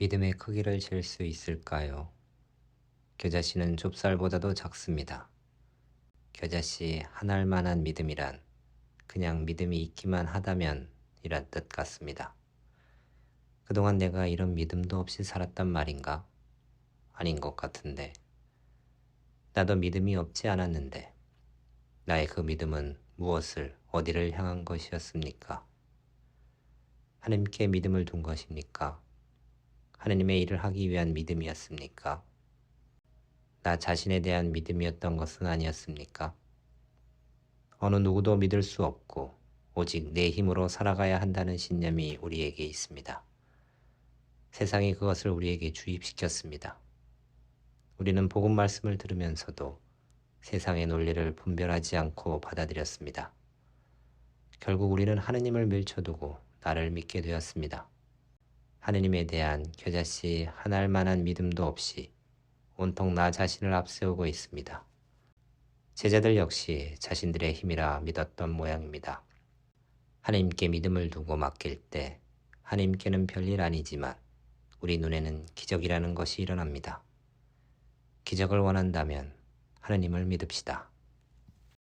믿음의 크기를 잴 수 있을까요? 겨자씨는 좁쌀보다도 작습니다. 겨자씨 하나할 만한 믿음이란 그냥 믿음이 있기만 하다면 이란 뜻 같습니다. 그동안 내가 이런 믿음도 없이 살았단 말인가? 아닌 것 같은데. 나도 믿음이 없지 않았는데 나의 그 믿음은 무엇을 어디를 향한 것이었습니까? 하나님께 믿음을 둔 것입니까? 하나님의 일을 하기 위한 믿음이었습니까? 나 자신에 대한 믿음이었던 것은 아니었습니까? 어느 누구도 믿을 수 없고 오직 내 힘으로 살아가야 한다는 신념이 우리에게 있습니다. 세상이 그것을 우리에게 주입시켰습니다. 우리는 복음 말씀을 들으면서도 세상의 논리를 분별하지 않고 받아들였습니다. 결국 우리는 하느님을 밀쳐두고 나를 믿게 되었습니다. 하느님에 대한 겨자씨 하나할 만한 믿음도 없이 온통 나 자신을 앞세우고 있습니다. 제자들 역시 자신들의 힘이라 믿었던 모양입니다. 하나님께 믿음을 두고 맡길 때 하나님께는 별일 아니지만 우리 눈에는 기적이라는 것이 일어납니다. 기적을 원한다면 하나님을 믿읍시다.